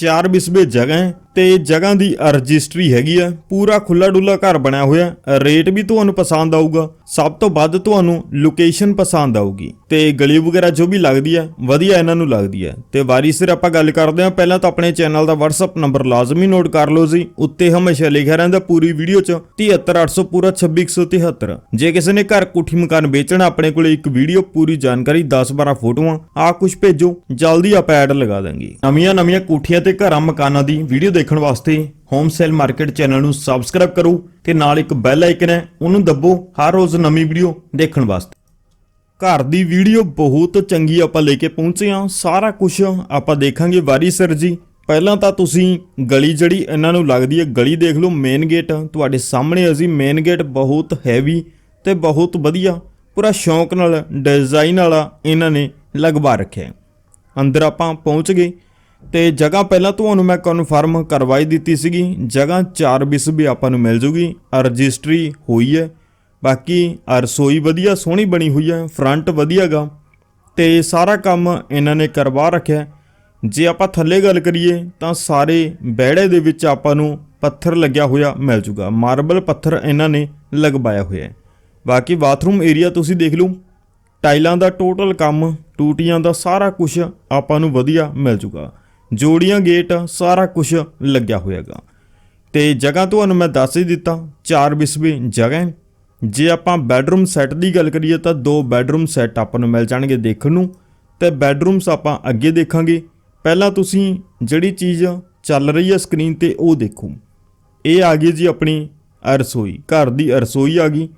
ਚਾਰ ਬਿਸਬੇ ਜਗ੍ਹਾ ਤੇ ਜਗ੍ਹਾ ਦੀ ਰਜਿਸਟਰੀ ਹੈਗੀ ਆ, ਪੂਰਾ ਖੁੱਲਾ ਡੁੱਲਾ ਘਰ ਬਣਿਆ ਹੋਇਆ, ਰੇਟ ਵੀ ਤੁਹਾਨੂੰ ਪਸੰਦ ਆਊਗਾ, ਸਭ ਤੋਂ ਵੱਧ ਤੁਹਾਨੂੰ ਲੋਕੇਸ਼ਨ ਪਸੰਦ ਆਊਗੀ, ਤੇ ਗਲੀ ਵਗੈਰਾ ਜੋ ਵੀ ਲੱਗਦੀ ਹੈ ਵਧੀਆ ਇਹਨਾਂ ਨੂੰ ਲੱਗਦੀ ਹੈ ਤੇ ਵਾਰੀ ਸਿਰ ਆਪਾਂ ਗੱਲ ਕਰਦੇ ਹਾਂ, ਪਹਿਲਾਂ ਤਾਂ ਆਪਣੇ ਚੈਨਲ ਦਾ WhatsApp ਨੰਬਰ ਲਾਜ਼ਮੀ ਨੋਟ ਕਰ ਲਓ ਜੀ, ਉੱਤੇ ਹਮੇਸ਼ਾ ਲਿਖਿਆ ਰਹਿੰਦਾ ਪੂਰੀ ਵੀਡੀਓ 'ਚ 73800 ਪੂਰਾ 26173 ਜੇ ਕਿਸੇ ਨੇ ਘਰ ਕੋਠੀ ਮਕਾਨ ਵੇਚਣਾ, ਆਪਣੇ ਕੋਲੇ ਇੱਕ ਵੀਡੀਓ ਪੂਰੀ ਜਾਣਕਾਰੀ 10-12 ਫੋਟੋਆਂ ਆ ਕੁਝ ਭੇਜੋ, ਜਲਦੀ ਆਪਾਂ ਐਡ ਲਗਾ ਦਾਂਗੇ। ਨਵੀਆਂ ਨਵੀਆਂ ਕੋਠੀਆਂ ਤੇ ਘਰਾਂ ਮਕਾਨਾਂ ਦੀ ਵੀਡੀਓ ਦੇਖਣ ਵਾਸਤੇ ਹੋਮ ਸੇਲ ਮਾਰਕੀਟ ਚੈਨਲ ਨੂੰ ਸਬਸਕ੍ਰਾਈਬ ਕਰੋ ਤੇ ਨਾਲ ਇੱਕ ਬੈਲ ਆਈਕਨ ਹੈ, ਉਹਨੂੰ ਦੱਬੋ ਹਰ ਰੋਜ਼ ਨਵੀਂ ਵੀਡੀਓ ਦੇਖਣ ਵਾਸਤੇ। ਘਰ ਦੀ ਵੀਡੀਓ ਬਹੁਤ ਚੰਗੀ ਆਪਾਂ ਲੈ ਕੇ ਪਹੁੰਚੇ ਹਾਂ, ਸਾਰਾ ਕੁਝ ਆਪਾਂ ਦੇਖਾਂਗੇ ਵਾਰੀ ਸਰ ਜੀ। ਪਹਿਲਾਂ ਤਾਂ ਤੁਸੀਂ ਗਲੀ ਜਿਹੜੀ ਇਹਨਾਂ ਨੂੰ ਲੱਗਦੀ ਹੈ, ਗਲੀ ਦੇਖ ਲਓ ਮੇਨ ਗੇਟ ਤੁਹਾਡੇ ਸਾਹਮਣੇ ਅਸੀਂ ਮੇਨ ਗੇਟ ਬਹੁਤ ਹੈਵੀ ਤੇ ਬਹੁਤ ਵਧੀਆ, ਪੂਰਾ ਸ਼ੌਂਕ ਨਾਲ ਡਿਜ਼ਾਈਨ ਵਾਲਾ ਇਹਨਾਂ ਨੇ ਲਗਵਾ ਰੱਖਿਆ। ਅੰਦਰ ਆਪਾਂ ਪਹੁੰਚ ਗਏ। ਤੇ ਜਗ੍ਹਾ ਪਹਿਲਾਂ ਤੁਹਾਨੂੰ ਮੈਂ ਕਨਫਰਮ ਕਰਵਾਈ ਦਿੱਤੀ ਸੀਗੀ। ਜਗ੍ਹਾ 4 ਬਿਸ ਵੀ ਆਪਾਂ ਨੂੰ ਮਿਲ ਜੂਗੀ। ਰਜਿਸਟਰੀ ਹੋਈ ਹੈ। ਬਾਕੀ ਰਸੋਈ ਵਧੀਆ, ਸੋਹਣੀ ਬਣੀ ਹੋਈ ਹੈ। ਫਰੰਟ ਵਧੀਆਗਾ ਤੇ ਸਾਰਾ ਕੰਮ ਇਹਨਾਂ ਨੇ ਕਰਵਾ ਰੱਖਿਆ ਜੇ ਆਪਾਂ ਥੱਲੇ ਗੱਲ ਕਰੀਏ ਤਾਂ ਸਾਰੇ ਬਹਿੜੇ ਦੇ ਵਿੱਚ ਆਪਾਂ ਨੂੰ ਪੱਥਰ ਲੱਗਿਆ ਹੋਇਆ ਮਿਲ ਜੂਗਾ। ਮਾਰਬਲ ਪੱਥਰ ਇਹਨਾਂ ਨੇ ਲਗਵਾਇਆ ਹੋਇਆ ਹੈ। ਬਾਕੀ ਬਾਥਰੂਮ ਏਰੀਆ ਤੁਸੀਂ ਦੇਖ ਲਓ। ਟਾਈਲਾਂ ਦਾ ਟੋਟਲ ਕੰਮ, ਟੂਟੀਆਂ ਦਾ ਸਾਰਾ ਕੁਝ ਆਪਾਂ ਨੂੰ ਵਧੀਆ ਮਿਲ ਜੂਗਾ। ਜੋੜੀਆਂ ਗੇਟ, ਸਾਰਾ ਕੁਝ ਲੱਗਿਆ ਹੋਇਆਗਾ। ਤੇ ਜਗ੍ਹਾ ਤੁਹਾਨੂੰ ਮੈਂ ਦੱਸ ਹੀ ਦਿੱਤਾ, ਚਾਰ ਬਿਸਵੇ ਜਗ੍ਹਾ ਹੈ। ਜੇ ਆਪਾਂ ਬੈੱਡਰੂਮ ਸੈੱਟ ਦੀ ਗੱਲ ਕਰੀਏ ਤਾਂ ਦੋ ਬੈੱਡਰੂਮ ਸੈੱਟ ਆਪਾਂ ਨੂੰ ਮਿਲ ਜਾਣਗੇ ਦੇਖਣ ਨੂੰ। ਤੇ ਬੈੱਡਰੂਮਸ ਆਪਾਂ ਅੱਗੇ ਦੇਖਾਂਗੇ। ਪਹਿਲਾਂ ਤੁਸੀਂ ਜਿਹੜੀ ਚੀਜ਼ ਚੱਲ ਰਹੀ ਹੈ ਸਕਰੀਨ ਤੇ ਉਹ ਦੇਖੋ। ਇਹ ਆ ਗਈ ਜੀ ਆਪਣੀ ਰਸੋਈ, ਘਰ ਦੀ ਰਸੋਈ ਆ ਗਈ।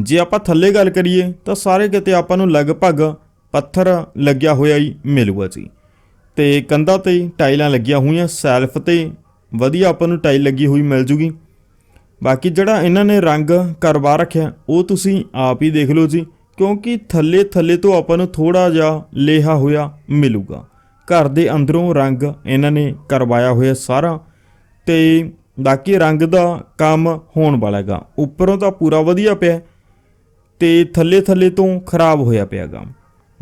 ਜੇ ਆਪਾਂ ਥੱਲੇ ਗੱਲ ਕਰੀਏ ਤਾਂ ਸਾਰੇ ਕਿਤੇ ਆਪਾਂ ਨੂੰ ਲਗਭਗ ਪੱਥਰ ਲੱਗਿਆ ਹੋਇਆ ਹੀ ਮਿਲੂਗਾ ਜੀ। ਤੇ ਕੰਧਾਂ ਤੇ ਟਾਈਲਾਂ ਲੱਗੀਆਂ ਹੋਈਆਂ, ਸੈਲਫ ਤੇ ਵਧੀਆ ਆਪਾਂ ਨੂੰ ਟਾਈਲ ਲੱਗੀ ਹੋਈ ਮਿਲ ਜੂਗੀ। ਬਾਕੀ ਜਿਹੜਾ ਇਹਨਾਂ ਨੇ ਰੰਗ ਕਰਵਾ ਰੱਖਿਆ, ਉਹ ਤੁਸੀਂ ਆਪ ਹੀ ਦੇਖ ਲਓ ਜੀ, ਕਿਉਂਕਿ ਥੱਲੇ ਥੱਲੇ ਤੋਂ ਆਪਾਂ ਨੂੰ ਥੋੜਾ ਜਿਹਾ ਲੇਹਾ ਹੋਇਆ ਮਿਲੂਗਾ। ਘਰ ਦੇ ਅੰਦਰੋਂ ਰੰਗ ਇਹਨਾਂ ਨੇ ਕਰਵਾਇਆ ਹੋਇਆ ਸਾਰਾ। ਤੇ ਬਾਕੀ ਰੰਗ ਦਾ ਕੰਮ ਹੋਣ ਵਾਲਾ ਹੈਗਾ। ਉੱਪਰੋਂ ਤਾਂ ਪੂਰਾ ਵਧੀਆ ਪਿਆ, ਤੇ ਥੱਲੇ ਥੱਲੇ ਤੋਂ ਖਰਾਬ ਹੋਇਆ ਪਿਆਗਾ।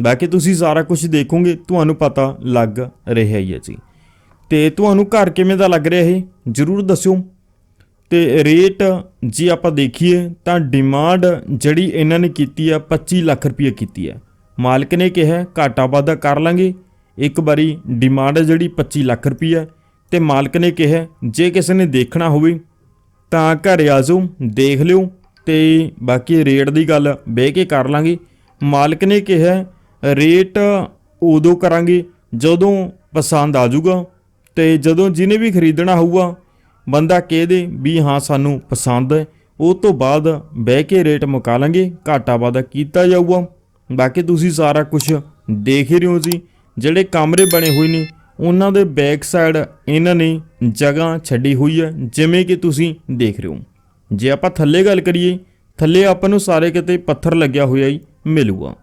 ਬਾਕੀ ਤੁਸੀਂ ਸਾਰਾ ਕੁਝ ਦੇਖੋਗੇ, ਤੁਹਾਨੂੰ ਪਤਾ ਲੱਗ ਰਿਹਾ ਹੀ ਹੈ ਜੀ। ਤੇ ਤੁਹਾਨੂੰ ਘਰ ਕਿਵੇਂ ਦਾ ਲੱਗ ਰਿਹਾ ਇਹ? ਜਰੂਰ ਦੱਸਿਓ। ਤੇ ਰੇਟ ਜੇ ਆਪਾਂ ਦੇਖੀਏ, ਤਾਂ ਡਿਮਾਂਡ ਜਿਹੜੀ ਇਹਨਾਂ ਨੇ ਕੀਤੀ ਆ 25 ਲੱਖ ਰੁਪਏ ਕੀਤੀ ਹੈ ਮਾਲਕ ਨੇ ਕਿਹਾ, ਘਾਟਾ ਵਾਧਾ ਕਰ ਲਾਂਗੇ। ਇੱਕ ਵਾਰੀ ਡਿਮਾਂਡ ਜਿਹੜੀ 25 ਲੱਖ ਰੁਪਏ ਹੈ ਤੇ ਮਾਲਕ ਨੇ ਕਿਹਾ, ਜੇ ਕਿਸੇ ਨੇ ਦੇਖਣਾ ਹੋਵੇ, ਤਾਂ ਘਰ ਆ ਜਾਓ, ਦੇਖ ਲਿਓ। ਤੇ ਬਾਕੀ ਰੇਟ ਦੀ ਗੱਲ ਬਹਿ ਕੇ ਕਰ ਲਾਂਗੇ। ਮਾਲਕ ਨੇ ਕਿਹਾ ਰੇਟ ਉਦੋਂ ਕਰਾਂਗੇ ਜਦੋਂ ਪਸੰਦ ਆ ਜਾਊਗਾ ਤੇ ਜਦੋਂ ਜਿਹਨੇ ਵੀ ਖਰੀਦਣਾ ਹੋਊਗਾ, ਬੰਦਾ ਕਹਿ ਦੇ ਵੀ ਹਾਂ, ਸਾਨੂੰ ਪਸੰਦ ਹੈ। ਉਹ ਤੋਂ ਬਾਅਦ ਬਹਿ ਕੇ ਰੇਟ ਮੁਕਾ ਲਾਂਗੇ, ਘਾਟਾ ਵਾਧਾ ਕੀਤਾ ਜਾਊਗਾ। ਬਾਕੀ ਤੁਸੀਂ ਸਾਰਾ ਕੁਝ ਦੇਖ ਹੀ ਰਹੇ ਹੋ ਜੀ। ਜਿਹੜੇ ਕਮਰੇ ਬਣੇ ਹੋਏ ਨੇ, ਉਹਨਾਂ ਦੇ ਬੈਕ ਸਾਈਡ ਇਹਨਾਂ ਨੇ ਜਗ੍ਹਾ ਛੱਡੀ ਹੋਈ ਹੈ, ਜਿਵੇਂ ਕਿ ਤੁਸੀਂ ਦੇਖ ਰਹੇ ਹੋ। ਜੇ ਆਪਾਂ ਥੱਲੇ ਗੱਲ ਕਰੀਏ, ਥੱਲੇ ਆਪਾਂ ਨੂੰ ਸਾਰੇ ਕਿਤੇ ਪੱਥਰ ਲੱਗਿਆ ਹੋਇਆ ਹੀ ਮਿਲੂਗਾ।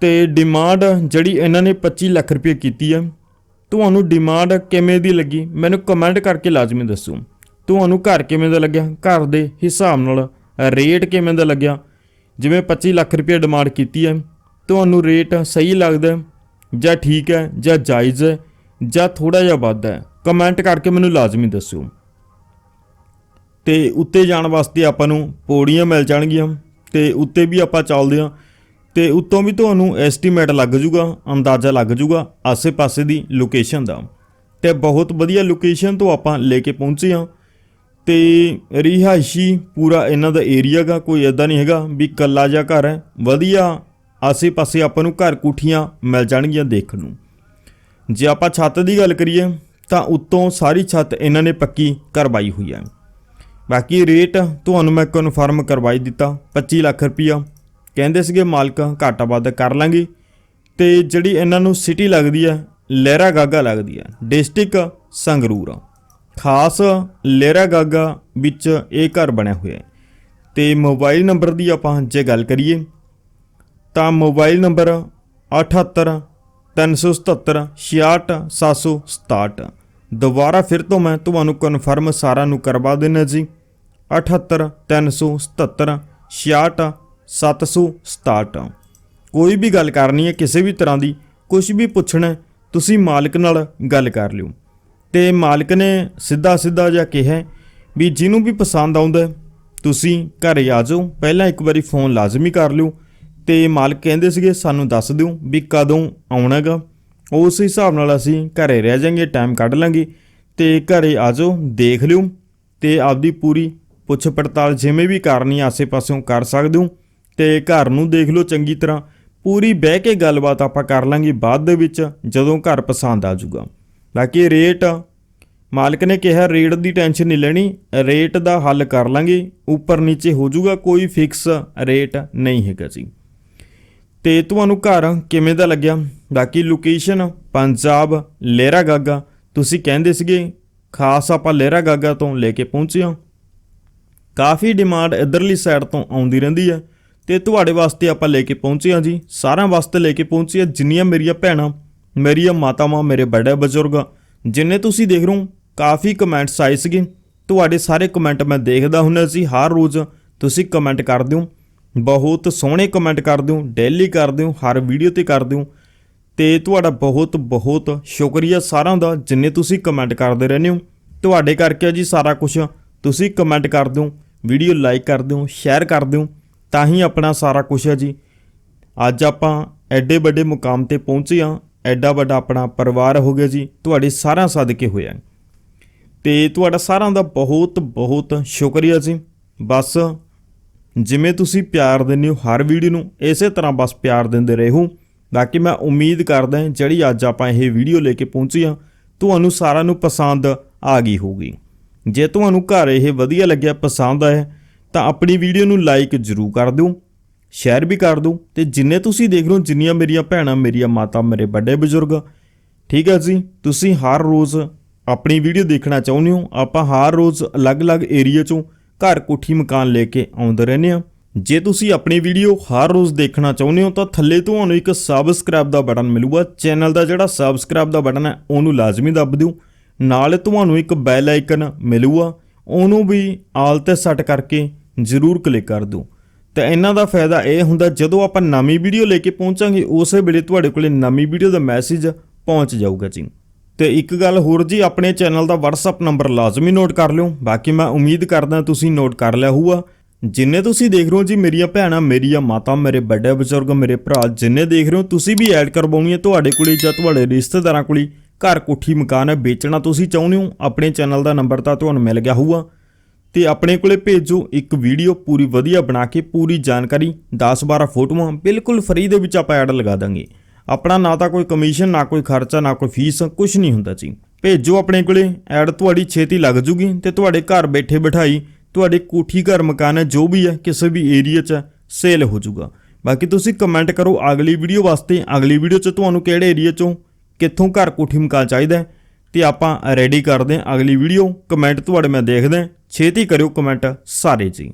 ਤੇ ਡਿਮਾਂਡ ਜਿਹੜੀ ਇਹਨਾਂ ਨੇ 25 ਲੱਖ ਰੁਪਏ ਕੀਤੀ ਹੈ ਤੁਹਾਨੂੰ ਡਿਮਾਂਡ ਕਿਵੇਂ ਦੀ ਲੱਗੀ? ਮੈਨੂੰ ਕਮੈਂਟ ਕਰਕੇ ਲਾਜ਼ਮੀ ਦੱਸੋ। ਤੁਹਾਨੂੰ ਘਰ ਕਿਵੇਂ ਦਾ ਲੱਗਿਆ? ਘਰ ਦੇ ਹਿਸਾਬ ਨਾਲ ਰੇਟ ਕਿਵੇਂ ਦਾ ਲੱਗਿਆ? ਜਿਵੇਂ 25 ਲੱਖ ਰੁਪਏ ਡਿਮਾਂਡ ਕੀਤੀ ਹੈ ਤੁਹਾਨੂੰ ਰੇਟ ਸਹੀ ਲੱਗਦਾ ਜਾਂ ਠੀਕ ਹੈ ਜਾਂ ਜਾਇਜ਼ ਹੈ ਜਾਂ ਥੋੜਾ ਜਿਹਾ ਵੱਧ ਹੈ? ਕਮੈਂਟ ਕਰਕੇ ਮੈਨੂੰ ਲਾਜ਼ਮੀ ਦੱਸੋ। ਤੇ ਉੱਤੇ ਜਾਣ ਵਾਸਤੇ ਆਪਾਂ ਨੂੰ ਪੌੜੀਆਂ ਮਿਲ ਜਾਣਗੀਆਂ ਤੇ ਉੱਤੇ ਵੀ ਆਪਾਂ ਚੱਲਦੇ ਹਾਂ। ਤੇ ਉੱਤੋਂ ਵੀ ਤੁਹਾਨੂੰ ਐਸਟੀਮੇਟ ਲੱਗ ਜੂਗਾ, ਅੰਦਾਜ਼ਾ ਲੱਗ ਜੂਗਾ ਆਸੇ-ਪਾਸੇ ਦੀ ਲੋਕੇਸ਼ਨ ਦਾ। ਤੇ ਬਹੁਤ ਵਧੀਆ ਲੋਕੇਸ਼ਨ ਤੋਂ ਆਪਾਂ ਲੈ ਕੇ ਪਹੁੰਚੇ ਹਾਂ। ਤੇ ਰਿਹਾਇਸ਼ੀ ਪੂਰਾ ਇਹਨਾਂ ਦਾ ਏਰੀਆ ਗਾ, ਕੋਈ ਐਦਾਂ ਨਹੀਂ ਹੈਗਾ ਵੀ ਕੱਲਾ ਜਿਹਾ ਘਰ ਹੈ। ਵਧੀਆ ਆਸੇ-ਪਾਸੇ ਆਪਾਂ ਨੂੰ ਘਰ ਕੁਠੀਆਂ ਮਿਲ ਜਾਣਗੀਆਂ ਦੇਖਣ ਨੂੰ। ਜੇ ਆਪਾਂ ਛੱਤ ਦੀ ਗੱਲ ਕਰੀਏ, ਤਾਂ ਉੱਤੋਂ ਸਾਰੀ ਛੱਤ ਇਹਨਾਂ ਨੇ ਪੱਕੀ ਕਰਵਾਈ ਹੋਈ ਹੈ। ਬਾਕੀ ਰੇਟ ਤੁਹਾਨੂੰ ਮੈਂ ਕਨਫਰਮ ਕਰਵਾਈ ਦਿੱਤਾ 25 ਲੱਖ ਰੁਪਈਆ ਕਹਿੰਦੇ ਸੀਗੇ, ਮਾਲਕ ਘਾਟਾ ਵਾਧਾ ਕਰ ਲਾਂਗੇ। ਤੇ ਜਿਹੜੀ ਇਹਨਾਂ ਨੂੰ ਸਿਟੀ ਲੱਗਦੀ ਹੈ ਲਹਿਰਾ ਗਾਗਾ ਲੱਗਦੀ ਹੈ ਡਿਸਟ੍ਰਿਕਟ ਸੰਗਰੂਰ। ਖਾਸ ਲਹਿਰਾ ਗਾਗਾ ਵਿੱਚ ਇਹ ਘਰ ਬਣਿਆ ਹੋਇਆ ਹੈ। ਤੇ ਮੋਬਾਈਲ ਨੰਬਰ ਦੀ ਆਪਾਂ ਜੇ ਗੱਲ ਕਰੀਏ, ਤਾਂ ਮੋਬਾਈਲ ਨੰਬਰ 78 377 66 767 ਦੁਬਾਰਾ ਫਿਰ ਤੋਂ ਮੈਂ ਤੁਹਾਨੂੰ ਕਨਫਰਮ ਸਾਰਾ ਨੂੰ ਕਰਵਾ ਦੇਣਾ ਜੀ। 78 377 66 767 ਕੋਈ ਵੀ ਗੱਲ ਕਰਨੀ ਹੈ, ਕਿਸੇ ਵੀ ਤਰ੍ਹਾਂ ਦੀ ਕੁਝ ਵੀ ਪੁੱਛਣਾ ਤੁਸੀਂ ਮਾਲਕ ਨਾਲ ਗੱਲ ਕਰ ਲਿਓ। ਤੇ ਮਾਲਕ ਨੇ ਸਿੱਧਾ ਸਿੱਧਾ ਜਿਹਾ ਕਿਹਾ ਵੀ ਜਿਹਨੂੰ ਵੀ ਪਸੰਦ ਆਉਂਦਾ ਤੁਸੀਂ ਘਰੇ ਆ ਜਾਓ, ਪਹਿਲਾਂ ਇੱਕ ਵਾਰੀ ਫੋਨ ਲਾਜ਼ਮੀ ਕਰ ਲਿਓ। ਤੇ ਮਾਲਕ ਕਹਿੰਦੇ ਸੀਗੇ, ਸਾਨੂੰ ਦੱਸ ਦਿਓ ਵੀ ਕਦੋਂ ਆਉਣਾਗਾ। ਉਸ ਹਿਸਾਬ ਨਾਲ ਅਸੀਂ ਘਰੇ ਰਹਿ ਜਾਾਂਗੇ ਟਾਈਮ ਕੱਢ ਲਾਂਗੇ। ਤੇ ਘਰੇ ਆ ਜਾਓ, ਦੇਖ ਲਿਓ ਤੇ ਆਪਦੀ ਪੂਰੀ ਪੁੱਛ ਪੜਤਾਲ ਜਿਵੇਂ ਵੀ ਕਰਨੀ ਆਸੇ-ਪਾਸਿਓਂ ਕਰ ਸਕਦੇ ਹੋ। ਤੇ ਘਰ ਨੂੰ ਦੇਖ ਲਓ ਚੰਗੀ ਤਰ੍ਹਾਂ। ਪੂਰੀ ਬਹਿ ਕੇ ਗੱਲਬਾਤ ਆਪਾਂ ਕਰ ਲਾਂਗੇ ਬਾਅਦ ਦੇ ਵਿੱਚ, ਜਦੋਂ ਘਰ ਪਸੰਦ ਆ ਜਾਊਗਾ। ਬਾਕੀ ਰੇਟ, ਮਾਲਕ ਨੇ ਕਿਹਾ ਰੇਟ ਦੀ ਟੈਨਸ਼ਨ ਨਹੀਂ ਲੈਣੀ, ਰੇਟ ਦਾ ਹੱਲ ਕਰ ਲਾਂਗੇ। ਉੱਪਰ ਨੀਚੇ ਹੋ ਜਾਊਗਾ, ਕੋਈ ਫਿਕਸ ਰੇਟ ਨਹੀਂ ਹੈਗਾ ਜੀ। ਤੇ ਤੁਹਾਨੂੰ ਘਰ ਕਿਵੇਂ ਦਾ ਲੱਗਿਆ? ਬਾਕੀ ਲੋਕੇਸ਼ਨ ਪੰਜਾਬ ਲੇਰਾ ਗਾਗਾ। ਤੁਸੀਂ ਕਹਿੰਦੇ ਸੀਗੇ, ਖਾਸ ਆਪਾਂ ਲੇਰਾ ਗਾਗਾ ਤੋਂ ਲੈ ਕੇ ਪਹੁੰਚੇ ਹਾਂ। ਕਾਫੀ ਡਿਮਾਂਡ ਇਧਰਲੀ ਸਾਈਡ ਤੋਂ ਆਉਂਦੀ ਰਹਿੰਦੀ ਹੈ। ਤੇ ਤੁਹਾਡੇ ਵਾਸਤੇ ਆਪਾਂ ਲੈ ਕੇ ਪਹੁੰਚੇ ਹਾਂ ਜੀ। ਸਾਰਿਆਂ ਵਾਸਤੇ ਲੈ ਕੇ ਪਹੁੰਚੇ ਹਾਂ ਜਿੰਨੀਆਂ ਮੇਰੀਆਂ ਭੈਣਾਂ, ਮੇਰੀਆਂ ਮਾਤਾਵਾਂ, ਮੇਰੇ ਵੱਡੇ ਬਜ਼ੁਰਗ। ਜਿੰਨੇ ਤੁਸੀਂ ਦੇਖ ਰਹੇ ਹੋ, ਕਾਫੀ ਕਮੈਂਟਸ ਆਏ ਸੀਗੇ। ਤੁਹਾਡੇ ਸਾਰੇ ਕਮੈਂਟ ਮੈਂ ਦੇਖਦਾ ਹੁੰਦਾ ਸੀ ਹਰ ਰੋਜ਼। ਤੁਸੀਂ ਕਮੈਂਟ ਕਰਦੇ ਹੋ, ਬਹੁਤ ਸੋਹਣੇ ਕਮੈਂਟ ਕਰਦੇ ਹੋ ਡੇਲੀ ਕਰਦੇ ਹੋ, ਹਰ ਵੀਡੀਓ ਤੇ ਕਰਦੇ ਹੋ। ਤੇ ਤੁਹਾਡਾ ਬਹੁਤ ਬਹੁਤ ਸ਼ੁਕਰੀਆ ਸਾਰਿਆਂ ਦਾ ਜਿੰਨੇ ਤੁਸੀਂ ਕਮੈਂਟ ਕਰਦੇ ਰਹਿੰਦੇ ਹੋ। ਤੁਹਾਡੇ ਕਰਕੇ ਜੀ ਸਾਰਾ ਕੁਝ ਤੁਸੀਂ ਕਮੈਂਟ ਕਰਦੇ ਹੋ ਵੀਡੀਓ ਲਾਈਕ ਕਰਦੇ ਹੋ ਸ਼ੇਅਰ ਕਰਦੇ ਹੋ। ਤਾਂ ਹੀ ਆਪਣਾ ਸਾਰਾ ਕੁਝ ਹੈ ਜੀ। ਅੱਜ ਆਪਾਂ ਐਡੇ ਵੱਡੇ ਮੁਕਾਮ ਤੇ ਪਹੁੰਚੇ ਹਾਂ। ਐਡਾ ਵੱਡਾ ਆਪਣਾ ਪਰਿਵਾਰ ਹੋ ਗਿਆ ਜੀ। ਤੁਹਾਡੇ ਸਾਰਿਆਂ ਸਦਕੇ ਹੋਇਆ ਤੇ ਤੁਹਾਡਾ ਸਾਰਿਆਂ ਦਾ ਬਹੁਤ ਬਹੁਤ ਸ਼ੁਕਰੀਆ ਜੀ। ਬਸ ਜਿਵੇਂ ਤੁਸੀਂ ਪਿਆਰ ਦਿੰਦੇ ਹੋ ਹਰ ਵੀਡੀਓ ਨੂੰ, ਇਸੇ ਤਰ੍ਹਾਂ ਬਸ ਪਿਆਰ ਦਿੰਦੇ ਰਹੋ। ਬਾਕੀ ਮੈਂ ਉਮੀਦ ਕਰਦਾ ਹਾਂ ਜਿਹੜੀ ਅੱਜ ਆਪਾਂ ਇਹ ਵੀਡੀਓ ਲੈ ਕੇ ਪਹੁੰਚੀ ਹਾਂ, ਤੁਹਾਨੂੰ ਸਾਰਿਆਂ ਨੂੰ ਪਸੰਦ ਆ ਗਈ ਹੋਊਗੀ। ਜੇ ਤੁਹਾਨੂੰ ਘਰ ਇਹ ਵਧੀਆ ਲੱਗਿਆ, ਪਸੰਦ ਆਇਆ ਤਾਂ ਆਪਣੀ ਵੀਡੀਓ ਨੂੰ ਲਾਈਕ ਜ਼ਰੂਰ ਕਰ ਦਿਓ ਸ਼ੇਅਰ ਵੀ ਕਰ ਦਿਓ ਤੇ ਜਿੰਨੇ ਤੁਸੀਂ ਦੇਖ ਰਹੇ ਹੋ, ਜਿੰਨੀਆਂ ਮੇਰੀਆਂ ਭੈਣਾਂ, ਮੇਰੀਆਂ ਮਾਤਾ, ਮੇਰੇ ਵੱਡੇ ਬਜ਼ੁਰਗ, ਠੀਕ ਹੈ ਜੀ? ਤੁਸੀਂ ਹਰ ਰੋਜ਼ ਆਪਣੀ ਵੀਡੀਓ ਦੇਖਣਾ ਚਾਹੁੰਦੇ ਹੋ, ਆਪਾਂ ਹਰ ਰੋਜ਼ ਅਲੱਗ-ਅਲੱਗ ਏਰੀਆ ਚੋਂ ਘਰ ਕੋਠੀ ਮਕਾਨ ਲੈ ਕੇ ਆਉਂਦੇ ਰਹਿੰਦੇ ਆ ਜੇ ਤੁਸੀਂ ਆਪਣੀ ਵੀਡੀਓ ਹਰ ਰੋਜ਼ ਦੇਖਣਾ ਚਾਹੁੰਦੇ ਹੋ, ਤਾਂ ਥੱਲੇ ਤੁਹਾਨੂੰ ਇੱਕ ਸਬਸਕ੍ਰਾਈਬ ਦਾ ਬਟਨ ਮਿਲੂਗਾ। ਚੈਨਲ ਦਾ ਜਿਹੜਾ ਸਬਸਕ੍ਰਾਈਬ ਦਾ ਬਟਨ ਹੈ, ਉਹਨੂੰ ਲਾਜ਼ਮੀ ਦੱਬ ਦਿਓ। ਨਾਲ ਤੁਹਾਨੂੰ ਇੱਕ ਬੈਲ ਆਈਕਨ ਮਿਲੂਗਾ, ਉਹਨੂੰ ਵੀ ਆਲ ਤੇ ਸੈੱਟ ਕਰਕੇ ਜ਼ਰੂਰ ਕਲਿੱਕ ਕਰ ਦਿਓ ਤਾਂ ਇਹਨਾਂ ਦਾ ਫਾਇਦਾ ਇਹ ਹੁੰਦਾ ਜਦੋਂ ਆਪਾਂ ਨਵੀਂ ਵੀਡੀਓ ਲੈ ਕੇ ਪਹੁੰਚਾਂਗੇ, ਉਸੇ ਵੇਲੇ ਤੁਹਾਡੇ ਕੋਲੇ ਨਵੀਂ ਵੀਡੀਓ ਦਾ ਮੈਸੇਜ ਪਹੁੰਚ ਜਾਊਗਾ ਜੀ। ਤੇ ਇੱਕ ਗੱਲ ਹੋਰ ਜੀ, ਆਪਣੇ ਚੈਨਲ ਦਾ WhatsApp ਨੰਬਰ ਲਾਜ਼ਮੀ ਨੋਟ ਕਰ ਲਿਓ। ਬਾਕੀ ਮੈਂ ਉਮੀਦ ਕਰਦਾ ਤੁਸੀਂ ਨੋਟ ਕਰ ਲਿਆ ਹੋਊਗਾ। ਜਿੰਨੇ ਤੁਸੀਂ ਦੇਖ ਰਹੇ ਹੋ ਜੀ ਮੇਰੀਆਂ ਭੈਣਾਂ, ਮੇਰੀਆਂ ਮਾਤਾ, ਮੇਰੇ ਵੱਡੇ ਬਜ਼ੁਰਗ, ਮੇਰੇ ਭਰਾ, ਜਿੰਨੇ ਦੇਖ ਰਹੇ ਹੋ, ਤੁਸੀਂ ਵੀ ਐਡ ਕਰਵਾਉਣੀ ਹੈ ਤੁਹਾਡੇ ਕੋਲੇ ਜਾਂ ਤੁਹਾਡੇ ਰਿਸ਼ਤੇਦਾਰਾਂ ਕੋਲੇ। ਘਰ ਕੋਠੀ ਮਕਾਨ ਹੈ, ਵੇਚਣਾ ਤੁਸੀਂ ਚਾਹੁੰਦੇ ਹੋ, ਆਪਣੇ ਚੈਨਲ ਦਾ ਨੰਬਰ ਤਾਂ ਤੁਹਾਨੂੰ ਮਿਲ ਗਿਆ ਹੋਊਗਾ। ਤੇ ਆਪਣੇ ਕੋਲੇ ਭੇਜੋ ਇੱਕ ਵੀਡੀਓ ਪੂਰੀ ਵਧੀਆ ਬਣਾ ਕੇ, ਪੂਰੀ ਜਾਣਕਾਰੀ 10-12 ਫੋਟੋਆਂ, ਬਿਲਕੁਲ ਫ੍ਰੀ ਦੇ ਵਿੱਚ ਆਪਾਂ ਐਡ ਲਗਾ ਦਾਂਗੇ। ਆਪਣਾ ਨਾ ਤਾਂ ਕੋਈ ਕਮਿਸ਼ਨ ਨਾ ਕੋਈ ਖਰਚਾ, ਨਾ ਕੋਈ ਫੀਸ ਕੁਝ ਨਹੀਂ ਹੁੰਦਾ ਜੀ। ਭੇਜੋ ਆਪਣੇ ਕੋਲੇ ਐਡ ਤੁਹਾਡੀ ਛੇਤੀ ਲੱਗ ਜੂਗੀ ਤੇ ਤੁਹਾਡੇ ਘਰ ਬੈਠੇ ਬਿਠਾਈ, ਤੁਹਾਡੇ ਕੋਠੀ ਘਰ ਮਕਾਨ ਹੈ, ਜੋ ਵੀ ਹੈ, ਕਿਸੇ ਵੀ ਏਰੀਆ 'ਚ ਸੇਲ ਹੋ ਜਾਊਗਾ ਬਾਕੀ ਤੁਸੀਂ ਕਮੈਂਟ ਕਰੋ ਅਗਲੀ ਵੀਡੀਓ ਵਾਸਤੇ, ਅਗਲੀ ਵੀਡੀਓ 'ਚ ਤੁਹਾਨੂੰ ਕਿਹੜੇ ਏਰੀਆ 'ਚੋਂ ਕਿੱਥੋਂ ਘਰ ਕੋਠੀ ਮਕਾਨ ਚਾਹੀਦਾ ਹੈ, ਤੇ ਆਪਾਂ ਰੈਡੀ ਕਰਦੇ ਹਾਂ ਅਗਲੀ ਵੀਡੀਓ। ਕਮੈਂਟ ਤੁਹਾਡੇ ਮੈਂ ਦੇਖਦਾ ਛੇਤੀ ਕਰਿਓ ਕਮੈਂਟ ਸਾਰੇ ਜੀ।